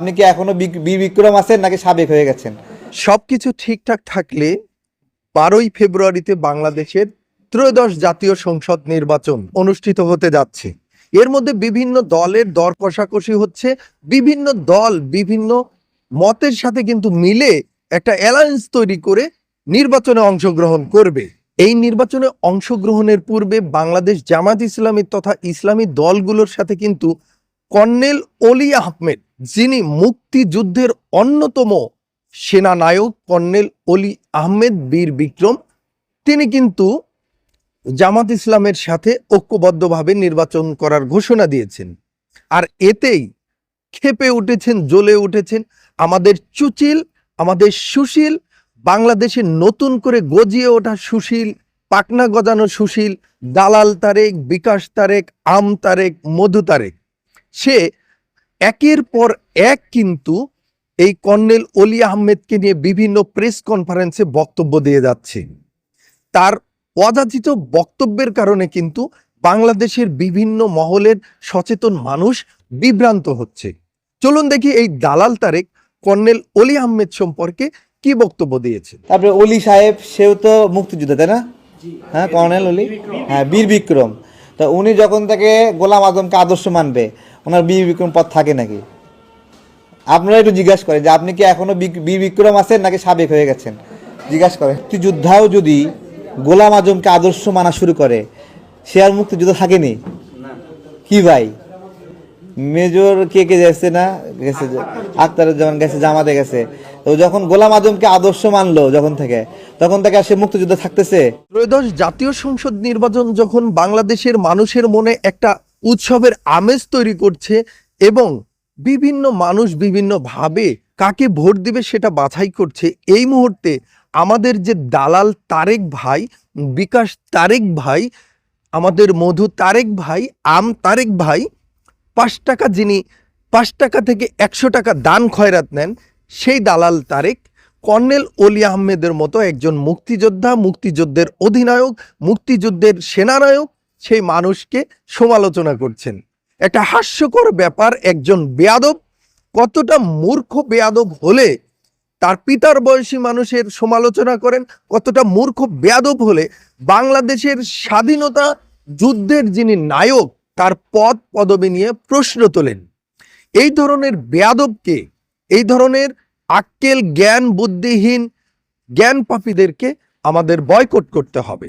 আপনি কি এখনও বীর বিক্রম আছেন নাকি সাবেক হয়ে গেছেন? সবকিছু ঠিকঠাক থাকলে বারোই ফেব্রুয়ারিতে বাংলাদেশের ত্রয়োদশ জাতীয় সংসদ নির্বাচন অনুষ্ঠিত হতে যাচ্ছে। এর মধ্যে বিভিন্ন দলের দর কষাকষি হচ্ছে, বিভিন্ন দল বিভিন্ন মতের সাথে কিন্তু মিলে একটা অ্যালায়েন্স তৈরি করে নির্বাচনে অংশগ্রহণ করবে। এই নির্বাচনে অংশগ্রহণের পূর্বে বাংলাদেশ জামাত ইসলামী তথা ইসলামী দলগুলোর সাথে কিন্তু কর্নেল অলি আহমেদ যিনি মুক্তিযুদ্ধের অন্যতম সেনানায়ক কর্নেল অলি আহমেদ বীর বিক্রম, তিনি কিন্তু জামাত ইসলামের সাথে ঐক্যবদ্ধভাবে নির্বাচন করার ঘোষণা দিয়েছেন। আর এতেই খেপে উঠেছেন, জ্বলে উঠেছেন আমাদের চুচিল আমাদের সুশীল, বাংলাদেশে নতুন করে গজিয়ে ওঠা সুশীল পাকনা গজানো সুশীল, দালাল তারেক, বিকাশ তারেক, আম তারেক, মধু তারেক। সে একের পর এক কিন্তু এই কর্নেল অলি আহমেদকে নিয়ে বিভিন্ন প্রেস কনফারেন্সে বক্তব্য দিয়ে যাচ্ছে। তার অযাচিত বক্তব্যের কারণে কিন্তু বাংলাদেশের বিভিন্ন মহলের সচেতন মানুষ বিভ্রান্ত হচ্ছে। চলুন দেখি এই দালাল তারেক কর্নেল অলি আহমেদ সম্পর্কে কি বক্তব্য দিয়েছে। তারপরে অলি সাহেব সেও তো মুক্তিযোদ্ধা তাই না? হ্যাঁ কর্নেল অলি? হ্যাঁ বীর বিক্রম। তা উনি যখন থেকে গোলাম আজমকে আদর্শ মানবে, ওনার বীর বিক্রম পথ থাকে নাকি? আপনারা একটু জিজ্ঞাসা করেন যে আপনি কি এখনও বি- বীর বিক্রম আছেন নাকি সাবেক হয়ে গেছেন? জিজ্ঞাসা করেন। মুক্তিযোদ্ধাও যদি গোলাম আজমকে আদর্শ মানা শুরু করে, সে আর মুক্তিযুদ্ধ থাকেনি? কি ভাই? মেজর কে কে গেছে না? গেছে আখতারুজ্জামান গেছে, জামাতে গেছে। তো যখন গোলাম আজমকে আদর্শ মানলো যখন থেকে, তখন থেকে সে মুক্তিযুদ্ধ থাকতেছে। ত্রয়োদশ জাতীয় সংসদ নির্বাচন যখন বাংলাদেশের মানুষের মনে একটা উৎসবের আমেজ তৈরি করছে এবং বিভিন্ন মানুষ বিভিন্ন ভাবে কাকে ভোট দিবে সেটা বাছাই করছে, এই মুহূর্তে আমাদের যে দালাল তারেক ভাই, বিকাশ তারেক ভাই, আমাদের মধু তারেক ভাই, আম তারেক ভাই, পাঁচ টাকা যিনি পাঁচ টাকা থেকে একশো টাকা দান খয়রাত নেন সেই দালাল তারেক, কর্নেল অলি আহমেদের মতো একজন মুক্তিযোদ্ধা, মুক্তিযুদ্ধের অধিনায়ক, মুক্তিযুদ্ধের সেনানায়ক সেই মানুষকে সমালোচনা করছেন। একটা হাস্যকর ব্যাপার, একজন বেয়াদব, কতটা মূর্খ বেয়াদব হলে তার পিতার বয়সী মানুষের সমালোচনা করেন, কতটা মূর্খ বেয়াদব হলে বাংলাদেশের স্বাধীনতা যুদ্ধের যিনি নায়ক, তার পদ, পদবি নিয়ে প্রশ্ন তোলেন। এই ধরনের বেয়াদবকে এই ধরনের আক্কেল জ্ঞান বুদ্ধিহীন জ্ঞান পাপীদেরকে আমাদের বয়কট করতে হবে।